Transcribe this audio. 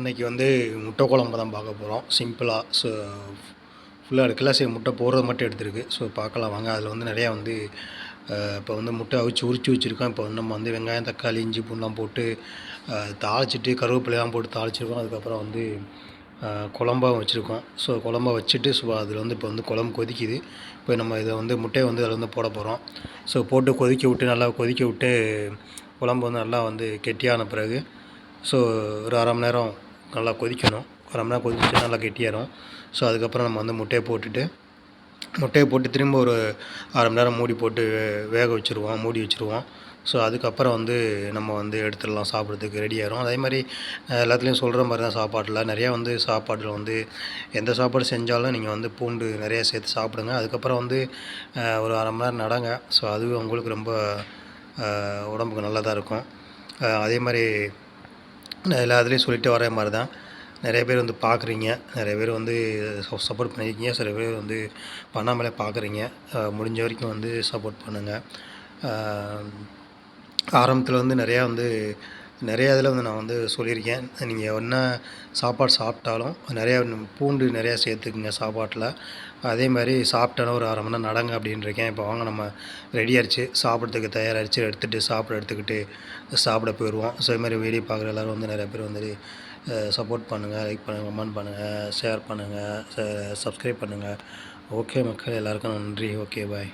இன்றைக்கி வந்து முட்டை குழம்பு தான் பார்க்க போகிறோம் சிம்பிளாக ஸோ ஃபுல்லாக எடுக்கல. சரி முட்டை போடுறது மட்டும் எடுத்துருக்கு. ஸோ பார்க்கலாம். வாங்க அதில் வந்து நிறையா வந்து இப்போ வந்து முட்டை அவிச்சு உரிச்சு வச்சுருக்கோம். இப்போ நம்ம வந்து வெங்காயம் தக்காளி இஞ்சி பூண்டுலாம் போட்டு தாளிச்சிட்டு கருவேப்பிலையெல்லாம் போட்டு தாளிச்சிருக்கோம். அதுக்கப்புறம் வந்து குழம்பாக வச்சுருக்கோம். ஸோ குழம்பா வச்சுட்டு ஸோ அதில் வந்து இப்போ வந்து குழம்பு கொதிக்குது. இப்போ நம்ம இதை வந்து முட்டையை வந்து அதில் வந்து போட போகிறோம் ஸோ போட்டு கொதிக்க விட்டு நல்லா கொதிக்க விட்டு குழம்பு வந்து நல்லா வந்து கெட்டியான பிறகு ஸோ ஒரு அரை மணி நேரம் நல்லா கொதிக்கணும். அரை மணி நேரம் கொதிச்சு நல்லா கெட்டியாயிரும். ஸோ அதுக்கப்புறம் நம்ம வந்து முட்டையை போட்டுட்டு முட்டையை போட்டு திரும்ப ஒரு அரை மணி நேரம் மூடி போட்டு வேக வச்சுருவோம் மூடி வச்சுருவோம். ஸோ அதுக்கப்புறம் வந்து நம்ம வந்து எடுத்துடலாம் சாப்பிட்றதுக்கு ரெடி ஆகிரும் அதே மாதிரி எல்லாத்துலேயும் சொல்கிற மாதிரி தான் சாப்பாட்டில். நிறையா வந்து சாப்பாட்டில் வந்து எந்த சாப்பாடு செஞ்சாலும் நீங்கள் வந்து பூண்டு நிறையா சேர்த்து சாப்பிடுங்க. அதுக்கப்புறம் வந்து ஒரு அரை மணி நேரம் நடங்க. ஸோ அது உங்களுக்கு ரொம்ப உடம்புக்கு நல்லதாக இருக்கும். அதே மாதிரி நான் எல்லா இதுலேயும் சொல்லிட்டு வர மாதிரி தான் நிறைய பேர் வந்து பார்க்குறீங்க. நிறைய பேர் வந்து சப்போர்ட் பண்ணியிருக்கீங்க. சில பேர் வந்து பண்ணாமலே பார்க்குறீங்க. முடிஞ்ச வரைக்கும் வந்து சப்போர்ட் பண்ணுங்கள் ஆரம்பத்தில் வந்து நிறையா வந்து நிறையா இதில் வந்து நான் வந்து சொல்லியிருக்கேன். நீங்கள் என்ன சாப்பாடு சாப்பிட்டாலும் நிறையா பூண்டு நிறையா சேர்த்துக்குங்க சாப்பாட்டில். அதே மாதிரி சாப்பிட்டோன்னா ஒரு அரை மணி நேரம் நடங்க அப்படின்ட்டுருக்கேன் இப்போ வாங்க நம்ம ரெடி சாப்பிட்றதுக்கு தயாராகிடுச்சு எடுத்துகிட்டு சாப்பிட எடுத்துக்கிட்டு சாப்பிட போயிடுவோம். ஸோ இது மாதிரி வீடியோ பார்க்குற எல்லோரும் வந்து நிறையா பேர் வந்து சப்போர்ட் பண்ணுங்கள் லைக் பண்ணுங்கள் கமெண்ட் பண்ணுங்கள் ஷேர் பண்ணுங்கள் சப்ஸ்கிரைப் பண்ணுங்கள் ஓகே மக்கள் எல்லாருக்கும் நன்றி. Okay bye